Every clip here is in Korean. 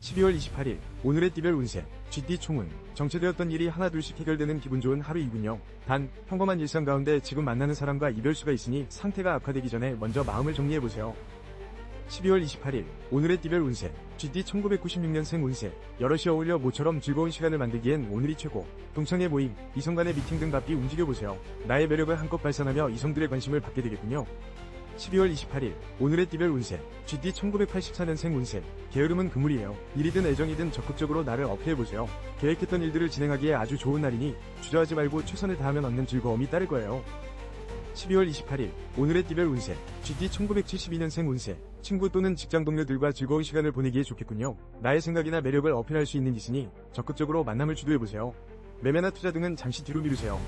12월 28일 오늘의 띠별 운세 GT 총은 정체되었던 일이 하나둘씩 해결되는 기분 좋은 하루이군요. 단 평범한 일상 가운데 지금 만나는 사람과 이별수가 있으니 상태가 악화되기 전에 먼저 마음을 정리해보세요. 12월 28일 오늘의 띠별 운세 GT 1996년생 운세 여럿이 어울려 모처럼 즐거운 시간을 만들기엔 오늘이 최고 동창회 모임 이성 간의 미팅 등 바삐 움직여보세요 나의 매력을 한껏 발산하며 이성들의 관심을 받게 되겠군요 12월 28일 오늘의 띠별 운세 GT 1984년생 운세 게으름은 금물이에요 일이든 애정이든 적극적으로 나를 어필해보세요 계획했던 일들을 진행하기에 아주 좋은 날이니 주저하지 말고 최선을 다하면 얻는 즐거움이 따를 거예요 12월 28일 오늘의 띠별 운세 GT 1972년생 운세 친구 또는 직장 동료들과 즐거운 시간을 보내기에 좋겠군요. 나의 생각이나 매력을 어필할 수 있는 기시니 적극적으로 만남을 주도해보세요. 매매나 투자 등은 잠시 뒤로 미루세요.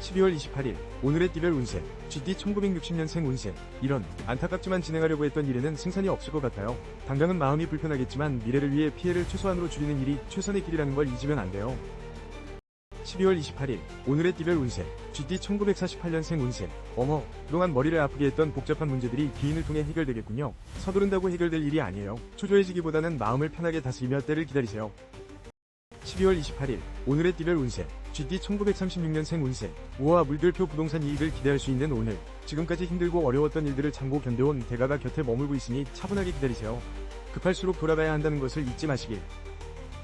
12월 28일 오늘의 띠별 운세 GT 1960년생 운세. 이런 안타깝지만 진행하려고 했던 일에는 승산이 없을 것 같아요. 당장은 마음이 불편하겠지만 미래를 위해 피해를 최소한으로 줄이는 일이 최선의 길이라는 걸 잊으면 안 돼요. 12월 28일 오늘의 띠별 운세 GT 1948년생 운세. 어머 그동안 머리를 아프게 했던 복잡한 문제들이 기인을 통해 해결되겠군요. 서두른다고 해결될 일이 아니에요. 초조해지기보다는 마음을 편하게 다스리며 때를 기다리세요. 12월 28일 오늘의 띠별 운세 GT 1936년생 운세 우와 물들표 부동산 이익을 기대할 수 있는 오늘 지금까지 힘들고 어려웠던 일들을 참고 견뎌온 대가가 곁에 머물고 있으니 차분하게 기다리세요 급할수록 돌아가야 한다는 것을 잊지 마시길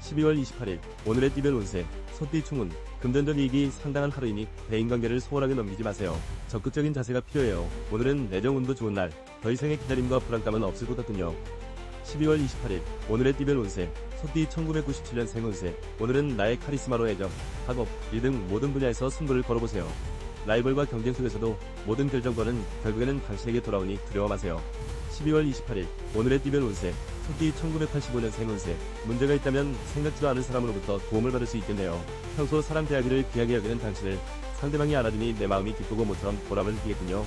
12월 28일 오늘의 띠별 운세 소띠충은 금전적 이익이 상당한 하루이니 대인관계를 소홀하게 넘기지 마세요. 적극적인 자세가 필요해요. 오늘은 내정운도 좋은 날. 더 이상의 기다림과 불안감은 없을 것 같군요. 12월 28일 오늘의 띠별 운세 소띠 1997년 생 운세 오늘은 나의 카리스마로 애정, 학업, 일 등 모든 분야에서 승부를 걸어보세요. 라이벌과 경쟁 속에서도 모든 결정권은 결국에는 당신에게 돌아오니 두려워 마세요. 12월 28일 오늘의 띠별 운세 소띠 1985년 생 운세 문제가 있다면 생각지도 않은 사람으로부터 도움을 받을 수 있겠네요. 평소 사람 대하기를 귀하게 여기는 당신을 상대방이 알아주니 내 마음이 기쁘고 모처럼 보람을 느끼겠군요.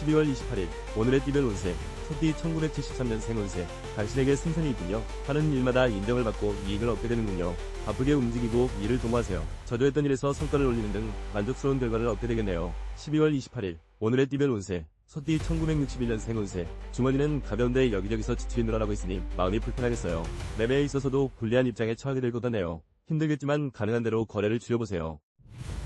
12월 28일 오늘의 띠별 운세 소띠 1973년 생 운세 당신에게 승산이 있군요. 하는 일마다 인정을 받고 이익을 얻게 되는군요. 바쁘게 움직이고 일을 도모하세요. 저조했던 일에서 성과를 올리는 등 만족스러운 결과를 얻게 되겠네요. 12월 28일 오늘의 띠별 운세 소띠 1961년 생 운세 주머니는 가벼운데 여기저기서 지출이 늘어나고 있으니 마음이 불편하겠어요. 매매에 있어서도 불리한 입장에 처하게 될 것 같네요. 힘들겠지만 가능한 대로 거래를 줄여보세요.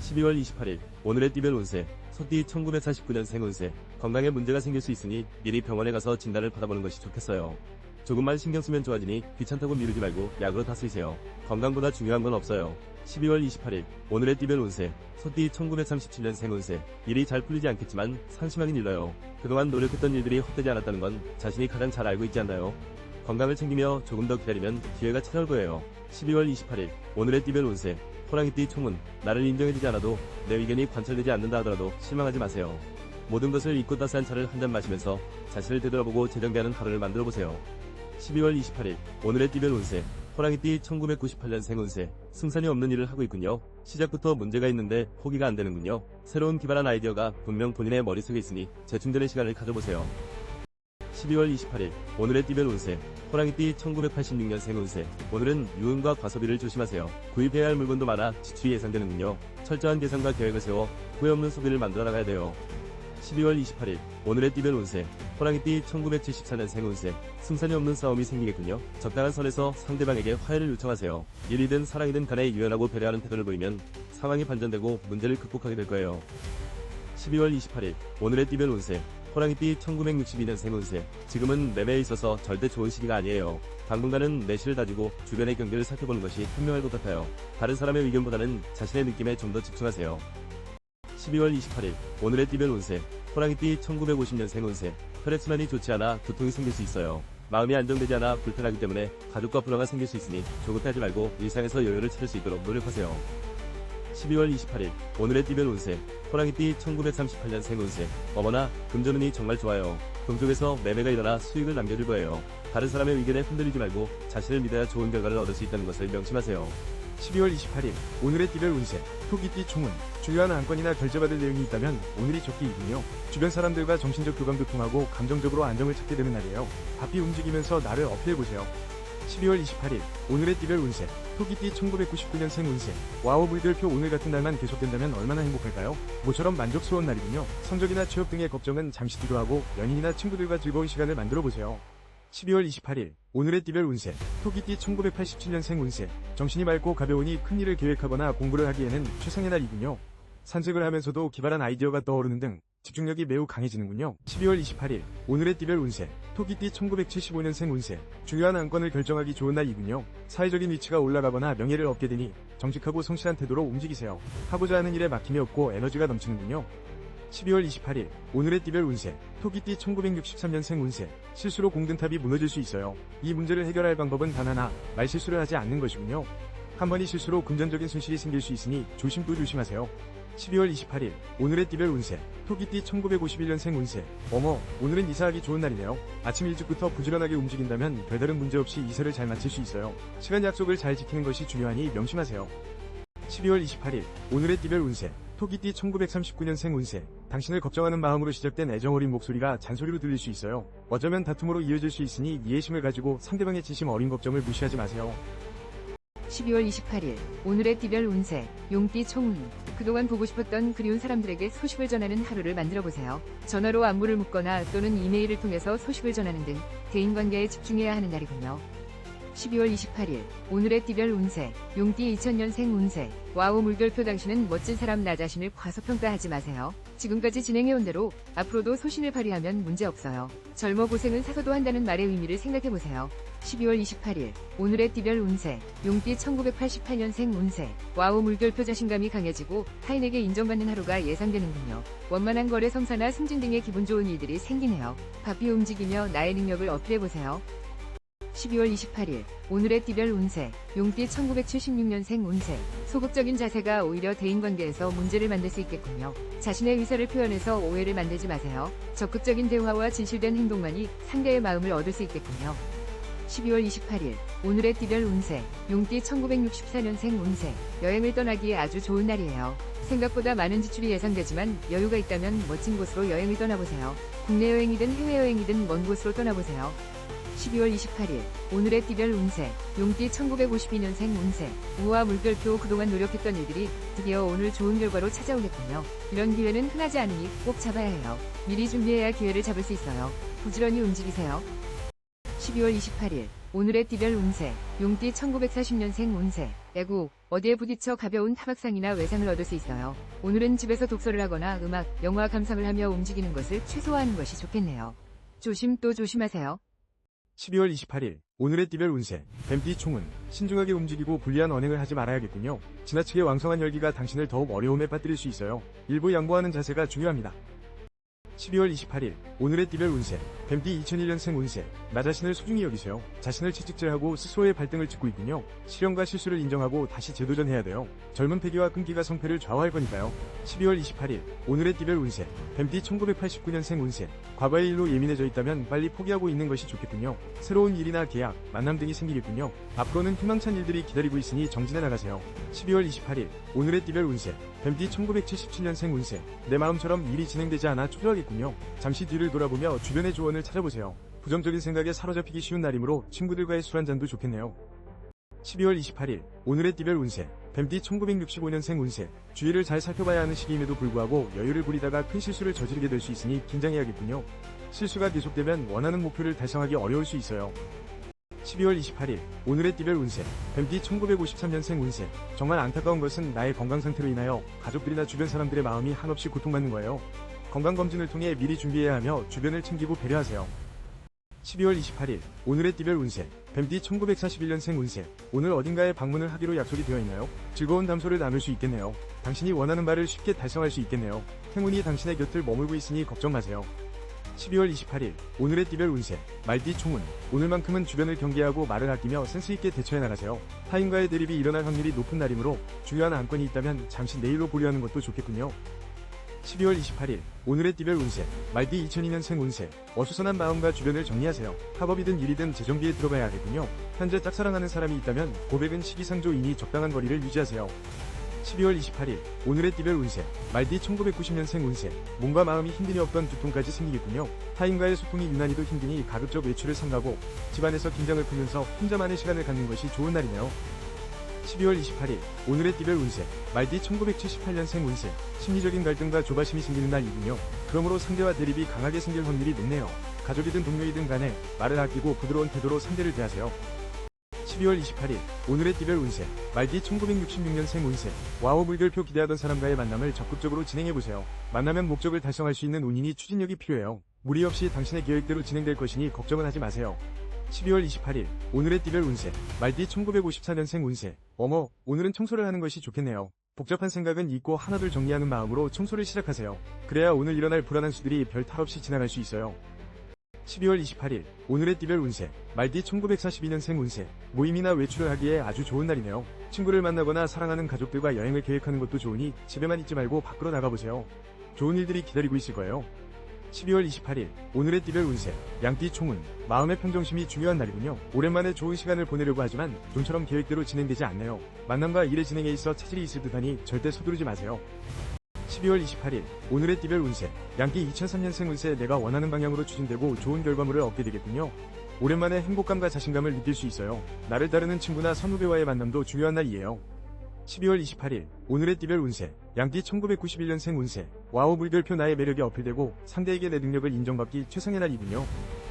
12월 28일 오늘의 띠별 운세 소띠 1949년 생운세 건강에 문제가 생길 수 있으니 미리 병원에 가서 진단을 받아보는 것이 좋겠어요. 조금만 신경 쓰면 좋아지니 귀찮다고 미루지 말고 약으로 다스리세요. 건강보다 중요한 건 없어요. 12월 28일 오늘의 띠별 운세 소띠 1937년 생운세 일이 잘 풀리지 않겠지만 상심하긴 일러요. 그동안 노력했던 일들이 헛되지 않았다는 건 자신이 가장 잘 알고 있지 않나요? 건강을 챙기며 조금 더 기다리면 기회가 찾아올 거예요. 12월 28일 오늘의 띠별 운세 호랑이띠 총은 나를 인정해주지 않아도 내 의견이 관철되지 않는다 하더라도 실망하지 마세요. 모든 것을 잊고 따스한 차를 한 잔 마시면서 자신을 되돌아보고 재정비하는 하루를 만들어 보세요. 12월 28일 오늘의 띠별 운세 호랑이띠 1998년 생 운세 승산이 없는 일을 하고 있군요. 시작부터 문제가 있는데 포기가 안 되는군요. 새로운 기발한 아이디어가 분명 본인의 머릿속에 있으니 재충전의 시간을 가져보세요. 12월 28일 오늘의 띠별 운세 호랑이띠 1986년 생 운세 오늘은 유흥과 과소비를 조심하세요. 구입해야 할 물건도 많아 지출이 예상되는군요. 철저한 계산과 계획을 세워 후회 없는 소비를 만들어 나가야 돼요. 12월 28일 오늘의 띠별 운세 호랑이띠 1974년 생 운세 승산이 없는 싸움이 생기겠군요. 적당한 선에서 상대방에게 화해를 요청하세요. 일이든 사랑이든 간에 유연하고 배려하는 태도를 보이면 상황이 반전되고 문제를 극복하게 될 거예요. 12월 28일 오늘의 띠별 운세 호랑이띠 1962년 생운세 지금은 매매에 있어서 절대 좋은 시기가 아니에요. 당분간은 내실을 다지고 주변의 경계를 살펴보는 것이 현명할 것 같아요. 다른 사람의 의견보다는 자신의 느낌에 좀 더 집중하세요. 12월 28일 오늘의 띠별 운세 호랑이띠 1950년 생 운세 혈액순환이 좋지 않아 두통이 생길 수 있어요. 마음이 안정되지 않아 불편하기 때문에 가족과 불화가 생길 수 있으니 조급하지 말고 일상에서 여유를 찾을 수 있도록 노력하세요. 12월 28일 오늘의 띠별 운세 호랑이띠 1938년 생 운세 어머나 금전운이 정말 좋아요. 동쪽에서 매매가 일어나 수익을 남겨줄 거예요. 다른 사람의 의견에 흔들리지 말고 자신을 믿어야 좋은 결과를 얻을 수 있다는 것을 명심하세요. 12월 28일 오늘의 띠별 운세 토끼띠 총은 중요한 안건이나 결제받을 내용이 있다면 오늘이 좋기이군요. 주변 사람들과 정신적 교감도 통하고 감정적으로 안정을 찾게 되는 날이에요. 바삐 움직이면서 나를 어필해보세요. 12월 28일 오늘의 띠별 운세 토끼띠 1999년생 운세 와우 물결표 오늘 같은 날만 계속된다면 얼마나 행복할까요? 모처럼 만족스러운 날이군요. 성적이나 취업 등의 걱정은 잠시 뒤로 하고 연인이나 친구들과 즐거운 시간을 만들어 보세요. 12월 28일 오늘의 띠별 운세 토끼띠 1987년생 운세 정신이 맑고 가벼우니 큰 일을 계획하거나 공부를 하기에는 최상의 날이군요. 산책을 하면서도 기발한 아이디어가 떠오르는 등 집중력이 매우 강해지는군요. 12월 28일 오늘의 띠별 운세 토끼띠 1975년생 운세 중요한 안건을 결정하기 좋은 날이군요. 사회적인 위치가 올라가거나 명예를 얻게 되니 정직하고 성실한 태도로 움직이세요. 하고자 하는 일에 막힘이 없고 에너지가 넘치는군요. 12월 28일 오늘의 띠별 운세 토끼띠 1963년생 운세 실수로 공든탑이 무너질 수 있어요. 이 문제를 해결할 방법은 단 하나 말실수를 하지 않는 것이군요. 한 번의 실수로 금전적인 손실이 생길 수 있으니 조심 또 조심하세요. 12월 28일 오늘의 띠별 운세 토끼띠 1951년생 운세 어머 오늘은 이사하기 좋은 날이네요. 아침 일찍부터 부지런하게 움직인다면 별다른 문제 없이 이사를 잘 마칠 수 있어요. 시간 약속을 잘 지키는 것이 중요하니 명심하세요. 12월 28일 오늘의 띠별 운세 토끼띠 1939년생 운세 당신을 걱정하는 마음으로 시작된 애정어린 목소리가 잔소리로 들릴 수 있어요. 어쩌면 다툼으로 이어질 수 있으니 이해심을 가지고 상대방의 진심 어린 걱정을 무시하지 마세요. 12월 28일 오늘의 띠별 운세 용띠 총운 그동안 보고 싶었던 그리운 사람들에게 소식을 전하는 하루를 만들어 보세요. 전화로 안부를 묻거나 또는 이메일을 통해서 소식을 전하는 등 대인관계에 집중해야 하는 날이군요. 12월 28일 오늘의 띠별 운세 용띠 2000년생 운세 와우 물결표 당신은 멋진 사람 나 자신을 과소평가하지 마세요. 지금까지 진행해온 대로 앞으로도 소신을 발휘하면 문제없어요. 젊어 고생은 사서도 한다는 말의 의미를 생각해보세요. 12월 28일 오늘의 띠별 운세 용띠 1988년생 운세 와우 물결표 자신감이 강해지고 타인에게 인정받는 하루가 예상되는군요. 원만한 거래 성사나 승진 등의 기분 좋은 일들이 생기네요. 바삐 움직이며 나의 능력을 어필해보세요. 12월 28일 오늘의 띠별 운세 용띠 1976년생 운세 소극적인 자세가 오히려 대인관계에서 문제를 만들 수 있겠군요. 자신의 의사를 표현해서 오해를 만들지 마세요. 적극적인 대화와 진실된 행동만이 상대의 마음을 얻을 수 있겠군요. 12월 28일 오늘의 띠별 운세 용띠 1964년생 운세 여행을 떠나기에 아주 좋은 날이에요. 생각보다 많은 지출이 예상되지만 여유가 있다면 멋진 곳으로 여행을 떠나보세요. 국내 여행이든 해외 여행이든 먼 곳으로 떠나보세요. 12월 28일 오늘의 띠별 운세 용띠 1952년생 운세 우와 물결표 그동안 노력했던 일들이 드디어 오늘 좋은 결과로 찾아오겠군요. 이런 기회는 흔하지 않으니 꼭 잡아야 해요. 미리 준비해야 기회를 잡을 수 있어요. 부지런히 움직이세요. 12월 28일 오늘의 띠별 운세 용띠 1940년생 운세 애구 어디에 부딪혀 가벼운 타박상이나 외상을 얻을 수 있어요. 오늘은 집에서 독서를 하거나 음악, 영화 감상을 하며 움직이는 것을 최소화하는 것이 좋겠네요. 조심 또 조심하세요. 12월 28일 오늘의 띠별 운세 뱀띠 총은 신중하게 움직이고 불리한 언행을 하지 말아야겠군요. 지나치게 왕성한 열기가 당신을 더욱 어려움에 빠뜨릴 수 있어요. 일부 양보하는 자세가 중요합니다. 12월 28일 오늘의 띠별 운세 뱀띠 2001년생 운세 나 자신을 소중히 여기세요. 자신을 채찍질하고 스스로의 발등을 짚고 있군요. 실현과 실수를 인정하고 다시 재도전해야 돼요. 젊은 패기와 끈기가 성패를 좌우할 거니까요. 12월 28일 오늘의 띠별 운세 뱀띠 1989년생 운세 과거의 일로 예민해져 있다면 빨리 포기하고 있는 것이 좋겠군요. 새로운 일이나 계약, 만남 등이 생기겠군요. 앞으로는 희망찬 일들이 기다리고 있으니 정진해 나가세요. 12월 28일 오늘의 띠별 운세 뱀띠 1977년생 운세 내 마음처럼 일이 진행되지 않아 초조하겠군요. 잠시 뒤를 돌아보며 주변의 조언을 찾아보세요. 부정적인 생각에 사로잡히기 쉬운 날이므로 친구들과의 술 한잔도 좋겠네요. 12월 28일 오늘의 띠별 운세 뱀띠 1965년생 운세 주위를 잘 살펴봐야 하는 시기임에도 불구하고 여유를 부리다가 큰 실수를 저지르게 될 수 있으니 긴장해야겠군요. 실수가 계속되면 원하는 목표를 달성하기 어려울 수 있어요. 12월 28일 오늘의 띠별 운세 뱀띠 1953년생 운세 정말 안타까운 것은 나의 건강 상태로 인하여 가족들이나 주변 사람들의 마음이 한없이 고통받는 거예요. 건강검진을 통해 미리 준비해야 하며 주변을 챙기고 배려하세요. 12월 28일 오늘의 띠별 운세 뱀띠 1941년생 운세 오늘 어딘가에 방문을 하기로 약속이 되어 있나요? 즐거운 담소를 나눌 수 있겠네요. 당신이 원하는 바를 쉽게 달성할 수 있겠네요. 행운이 당신의 곁을 머물고 있으니 걱정 마세요. 12월 28일 오늘의 띠별 운세 말띠 총운 오늘만큼은 주변을 경계하고 말을 아끼며 센스있게 대처해 나가세요. 타인과의 대립이 일어날 확률이 높은 날이므로 중요한 안건이 있다면 잠시 내일로 보류하는 것도 좋겠군요. 12월 28일 오늘의 띠별 운세 말띠 2002년생 운세 어수선한 마음과 주변을 정리하세요. 학업이든 일이든 재정비에 들어가야 하겠군요. 현재 짝사랑하는 사람이 있다면 고백은 시기상조이니 적당한 거리를 유지하세요. 12월 28일 오늘의 띠별 운세 말띠 1990년생 운세 몸과 마음이 힘듦이 없던 두통까지 생기겠군요. 타인과의 소통이 유난히도 힘드니 가급적 외출을 삼가고 집안에서 긴장을 풀면서 혼자만의 시간을 갖는 것이 좋은 날이네요. 12월 28일 오늘의 띠별 운세 말띠 1978년생 운세 심리적인 갈등과 조바심이 생기는 날이군요. 그러므로 상대와 대립이 강하게 생길 확률이 높네요. 가족이든 동료이든 간에 말을 아끼고 부드러운 태도로 상대를 대하세요. 12월 28일 오늘의 띠별 운세 말기 1966년생 운세 와우 물결표 기대하던 사람과의 만남을 적극적으로 진행해보세요. 만나면 목적을 달성할 수 있는 운이니 추진력이 필요해요. 무리 없이 당신의 계획대로 진행될 것이니 걱정은 하지 마세요. 12월 28일 오늘의 띠별 운세 말띠 1954년생 운세 어머 오늘은 청소를 하는 것이 좋겠네요. 복잡한 생각은 잊고 하나둘 정리하는 마음으로 청소를 시작하세요. 그래야 오늘 일어날 불안한 수들이 별 탈 없이 지나갈 수 있어요. 12월 28일 오늘의 띠별 운세 말띠 1942년생 운세 모임이나 외출을 하기에 아주 좋은 날이네요. 친구를 만나거나 사랑하는 가족들과 여행을 계획하는 것도 좋으니 집에만 있지 말고 밖으로 나가보세요. 좋은 일들이 기다리고 있을 거예요. 12월 28일 오늘의 띠별 운세 양띠 총운 마음의 평정심이 중요한 날이군요. 오랜만에 좋은 시간을 보내려고 하지만 좀처럼 계획대로 진행되지 않네요. 만남과 일의 진행에 있어 차질이 있을 듯하니 절대 서두르지 마세요. 12월 28일 오늘의 띠별 운세 양띠 2003년생 운세 내가 원하는 방향으로 추진되고 좋은 결과물을 얻게 되겠군요. 오랜만에 행복감과 자신감을 느낄 수 있어요. 나를 따르는 친구나 선후배와의 만남도 중요한 날이에요. 12월 28일 오늘의 띠별 운세 양띠 1991년생 운세 와우 물결표 나의 매력이 어필되고 상대에게 내 능력을 인정받기 최상의 날이군요.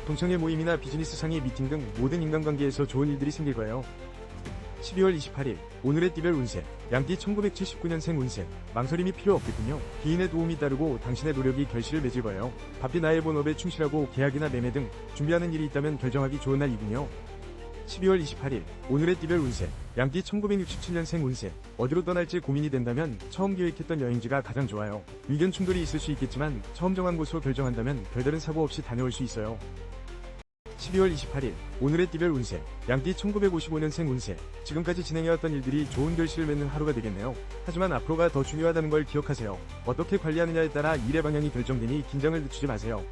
동창회 모임이나 비즈니스 상의 미팅 등 모든 인간관계에서 좋은 일들이 생길 거예요. 12월 28일 오늘의 띠별 운세 양띠 1979년생 운세 망설임이 필요 없겠군요. 기인의 도움이 따르고 당신의 노력이 결실을 맺을 거예요. 바삐 나의 본업에 충실하고 계약이나 매매 등 준비하는 일이 있다면 결정하기 좋은 날이군요. 12월 28일 오늘의 띠별 운세 양띠 1967년생 운세 어디로 떠날지 고민이 된다면 처음 계획했던 여행지가 가장 좋아요. 의견 충돌이 있을 수 있겠지만 처음 정한 곳으로 결정한다면 별다른 사고 없이 다녀올 수 있어요. 12월 28일 오늘의 띠별 운세 양띠 1955년생 운세 지금까지 진행해왔던 일들이 좋은 결실을 맺는 하루가 되겠네요. 하지만 앞으로가 더 중요하다는 걸 기억하세요. 어떻게 관리하느냐에 따라 일의 방향이 결정되니 긴장을 늦추지 마세요.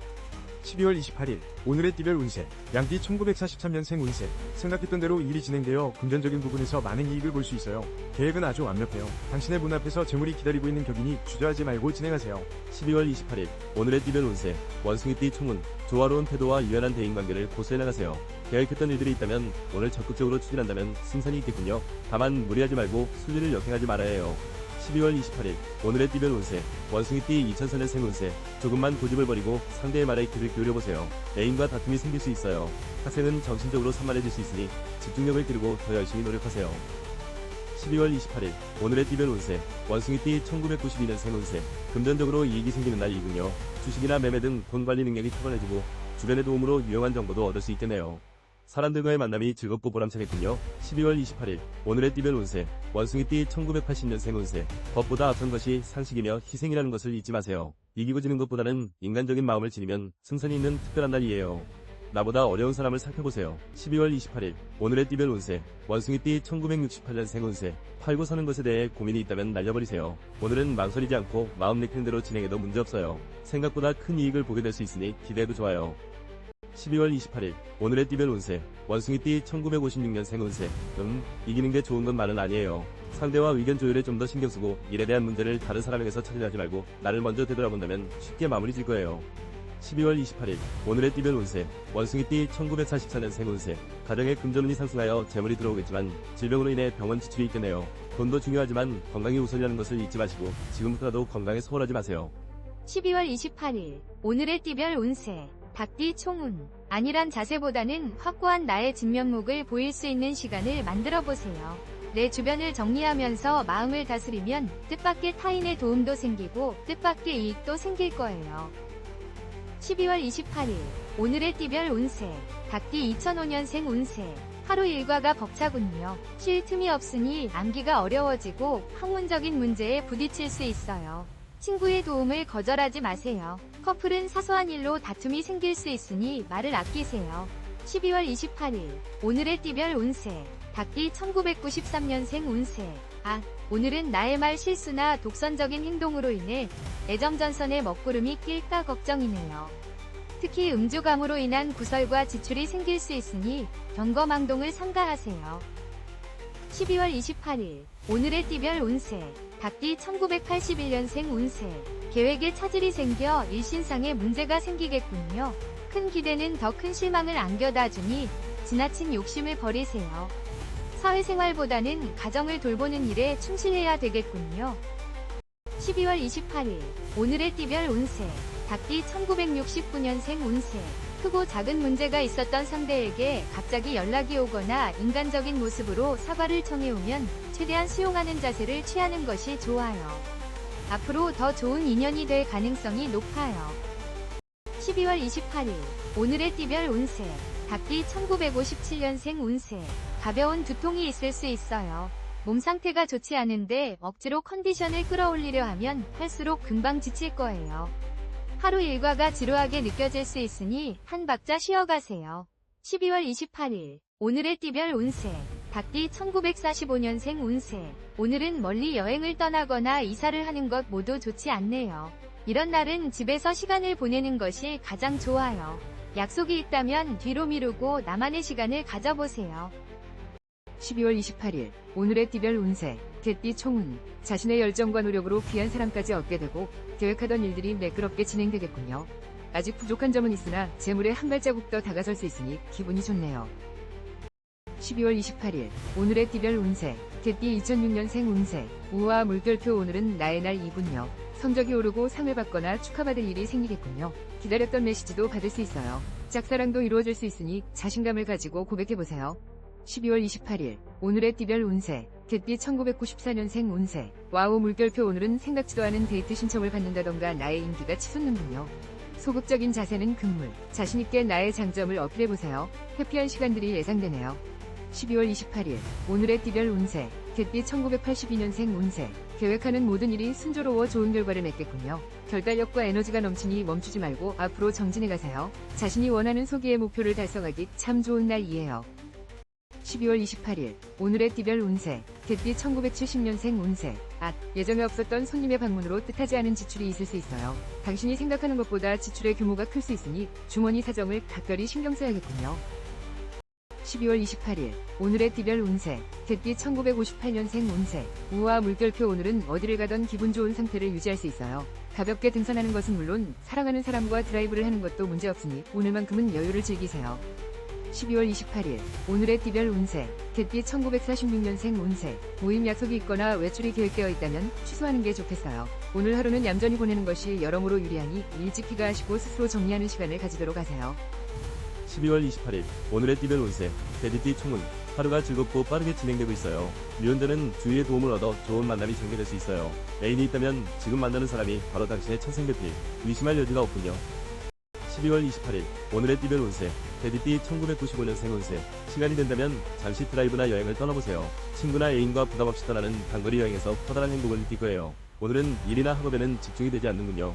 12월 28일 오늘의 띠별 운세 양띠 1943년생 운세 생각했던 대로 일이 진행되어 금전적인 부분에서 많은 이익을 볼 수 있어요. 계획은 아주 완벽해요. 당신의 문 앞에서 재물이 기다리고 있는 격이니 주저하지 말고 진행하세요. 12월 28일 오늘의 띠별 운세 원숭이띠 총운 조화로운 태도와 유연한 대인관계를 고수해 나가세요. 계획했던 일들이 있다면 오늘 적극적으로 추진한다면 승산이 있겠군요. 다만 무리하지 말고 순리를 역행하지 말아야 해요. 12월 28일 오늘의 띠별 운세 원숭이띠 2004년생 운세 조금만 고집을 버리고 상대의 말에 귀를 기울여보세요. 애인과 다툼이 생길 수 있어요. 학생은 정신적으로 산만해질 수 있으니 집중력을 기르고 더 열심히 노력하세요. 12월 28일 오늘의 띠별 운세 원숭이띠 1992년 생 운세 금전적으로 이익이 생기는 날이군요. 주식이나 매매 등 돈 관리 능력이 탁월해지고 주변의 도움으로 유용한 정보도 얻을 수 있겠네요. 사람들과의 만남이 즐겁고 보람차겠군요. 12월 28일 오늘의 띠별 운세 원숭이띠 1980년생 운세 법보다 앞선 것이 상식이며 희생이라는 것을 잊지 마세요. 이기고 지는 것보다는 인간적인 마음을 지니면 승산이 있는 특별한 날이에요. 나보다 어려운 사람을 살펴보세요. 12월 28일 오늘의 띠별 운세 원숭이띠 1968년생 운세 팔고 사는 것에 대해 고민이 있다면 날려버리세요. 오늘은 망설이지 않고 마음 내키는 대로 진행해도 문제없어요. 생각보다 큰 이익을 보게 될 수 있으니 기대해도 좋아요. 12월 28일 오늘의 띠별 운세 원숭이띠 1956년생 운세 음 이기는 게 좋은 건 말은 아니에요. 상대와 의견 조율에 좀 더 신경 쓰고 일에 대한 문제를 다른 사람에게서 찾으려지 말고 나를 먼저 되돌아본다면 쉽게 마무리 질 거예요. 12월 28일 오늘의 띠별 운세 원숭이띠 1944년생 운세 가정의 금전운이 상승하여 재물이 들어오겠지만 질병으로 인해 병원 지출이 있겠네요. 돈도 중요하지만 건강이 우선이라는 것을 잊지 마시고 지금부터라도 건강에 소홀하지 마세요. 12월 28일 오늘의 띠별 운세 닭띠 총운 안일한 자세보다는 확고한 나의 진면목을 보일 수 있는 시간을 만들어 보세요. 내 주변을 정리하면서 마음을 다스리면 뜻밖의 타인의 도움도 생기고 뜻밖의 이익도 생길 거예요. 12월 28일 오늘의 띠별 운세 닭띠 2005년생 운세 하루 일과가 벅차군요. 쉴 틈이 없으니 암기가 어려워지고 학문적인 문제에 부딪힐 수 있어요. 친구의 도움을 거절하지 마세요. 커플은 사소한 일로 다툼이 생길 수 있으니 말을 아끼세요. 12월 28일 오늘의 띠별 운세 닭띠 1993년생 운세 아 오늘은 나의 말 실수나 독선적인 행동으로 인해 애정전선에 먹구름이 낄까 걱정이네요. 특히 음주감으로 인한 구설과 지출이 생길 수 있으니 경거망동을 삼가하세요. 12월 28일 오늘의 띠별 운세 닭띠 1981년생 운세 계획에 차질이 생겨 일신상에 문제가 생기겠군요. 큰 기대는 더 큰 실망을 안겨다 주니 지나친 욕심을 버리세요. 사회생활보다는 가정을 돌보는 일에 충실해야 되겠군요. 12월 28일 오늘의 띠별 운세 닭띠 1969년생 운세 크고 작은 문제가 있었던 상대에게 갑자기 연락이 오거나 인간적인 모습으로 사과를 청해오면 최대한 수용하는 자세를 취하는 것이 좋아요. 앞으로 더 좋은 인연이 될 가능성이 높아요. 12월 28일 오늘의 띠별 운세 닭띠 1957년생 운세 가벼운 두통이 있을 수 있어요. 몸 상태가 좋지 않은데 억지로 컨디션을 끌어올리려 하면 할수록 금방 지칠 거예요. 하루 일과가 지루하게 느껴질 수 있으니 한 박자 쉬어가세요. 12월 28일 오늘의 띠별 운세 닭띠 1945년생 운세 오늘은 멀리 여행을 떠나거나 이사를 하는 것 모두 좋지 않네요. 이런 날은 집에서 시간을 보내는 것이 가장 좋아요. 약속이 있다면 뒤로 미루고 나만의 시간을 가져보세요. 12월 28일 오늘의 띠별 운세 개띠 총운 자신의 열정과 노력으로 귀한 사람까지 얻게 되고 계획하던 일들이 매끄럽게 진행되겠군요. 아직 부족한 점은 있으나 재물에 한 발자국 더 다가설 수 있으니 기분이 좋네요. 12월 28일 오늘의 띠별 운세 개띠 2006년생 운세 우와 물결표 오늘은 나의 날이군요. 성적이 오르고 상을 받거나 축하받을 일이 생기겠군요. 기다렸던 메시지도 받을 수 있어요. 짝사랑도 이루어질 수 있으니 자신감을 가지고 고백해보세요. 12월 28일 오늘의 띠별 운세 개띠 1994년생 운세 와우 물결표 오늘은 생각지도 않은 데이트 신청을 받는다던가 나의 인기가 치솟는군요. 소극적인 자세는 금물 자신있게 나의 장점을 어필해보세요. 해피한 시간들이 예상되네요. 12월 28일 오늘의 띠별 운세 개띠 1982년생 운세 계획하는 모든 일이 순조로워 좋은 결과를 맺겠군요. 결단력과 에너지가 넘치니 멈추지 말고 앞으로 정진해 가세요. 자신이 원하는 소기의 목표를 달성하기 참 좋은 날이에요. 12월 28일 오늘의 띠별 운세 개띠 1970년생 운세 아 예정에 없었던 손님의 방문으로 뜻하지 않은 지출이 있을 수 있어요. 당신이 생각하는 것보다 지출의 규모가 클 수 있으니 주머니 사정을 각별히 신경 써야겠군요. 12월 28일 오늘의 띠별 운세 개띠 1958년생 운세 우와 물결표 오늘은 어디를 가던 기분 좋은 상태를 유지할 수 있어요. 가볍게 등산하는 것은 물론 사랑하는 사람과 드라이브를 하는 것도 문제없으니 오늘만큼은 여유를 즐기세요. 12월 28일 오늘의 띠별 운세 개띠 1946년생 운세 모임 약속이 있거나 외출이 계획되어 있다면 취소하는 게 좋겠어요. 오늘 하루는 얌전히 보내는 것이 여러모로 유리하니 일찍 귀가하시고 스스로 정리하는 시간을 가지도록 하세요. 12월 28일 오늘의 띠별 운세 데디띠 총은 하루가 즐겁고 빠르게 진행되고 있어요. 유연자는 주위의 도움을 얻어 좋은 만남이 전개될 수 있어요. 애인이 있다면 지금 만나는 사람이 바로 당신의 천생배필 의심할 여지가 없군요. 12월 28일 오늘의 띠별 운세 데디띠 1995년생 운세 시간이 된다면 잠시 드라이브나 여행을 떠나보세요. 친구나 애인과 부담없이 떠나는 단거리 여행에서 커다란 행복을 느낄 거예요. 오늘은 일이나 학업에는 집중이 되지 않는군요.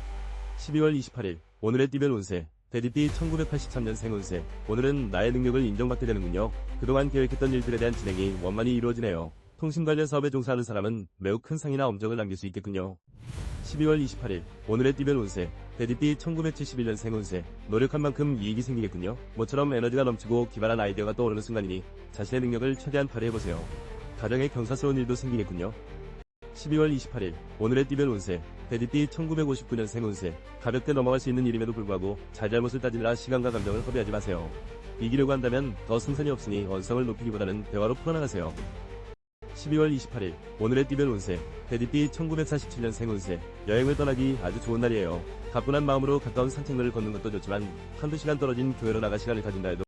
12월 28일 오늘의 띠별 운세 데디띠 1983년생 운세 오늘은 나의 능력을 인정받게 되는군요. 그동안 계획했던 일들에 대한 진행이 원만히 이루어지네요. 통신 관련 사업에 종사하는 사람은 매우 큰 상이나 엄정을 남길 수 있겠군요. 12월 28일 오늘의 띠별 운세 데디띠 1971년생 운세 노력한 만큼 이익이 생기겠군요. 모처럼 에너지가 넘치고 기발한 아이디어가 떠오르는 순간이니 자신의 능력을 최대한 발휘해보세요. 가정에 경사스러운 일도 생기겠군요. 12월 28일 오늘의 띠별 운세 데디띠 1959년생 운세 가볍게 넘어갈 수 있는 일임에도 불구하고 잘잘못을 따지느라 시간과 감정을 허비하지 마세요. 이기려고 한다면 더 승산이 없으니 언성을 높이기보다는 대화로 풀어나가세요. 12월 28일 오늘의 띠별 운세 데디띠 1947년 생 운세 여행을 떠나기 아주 좋은 날이에요. 가뿐한 마음으로 가까운 산책로를 걷는 것도 좋지만 한두 시간 떨어진 교회로 나가 시간을 가진다 해도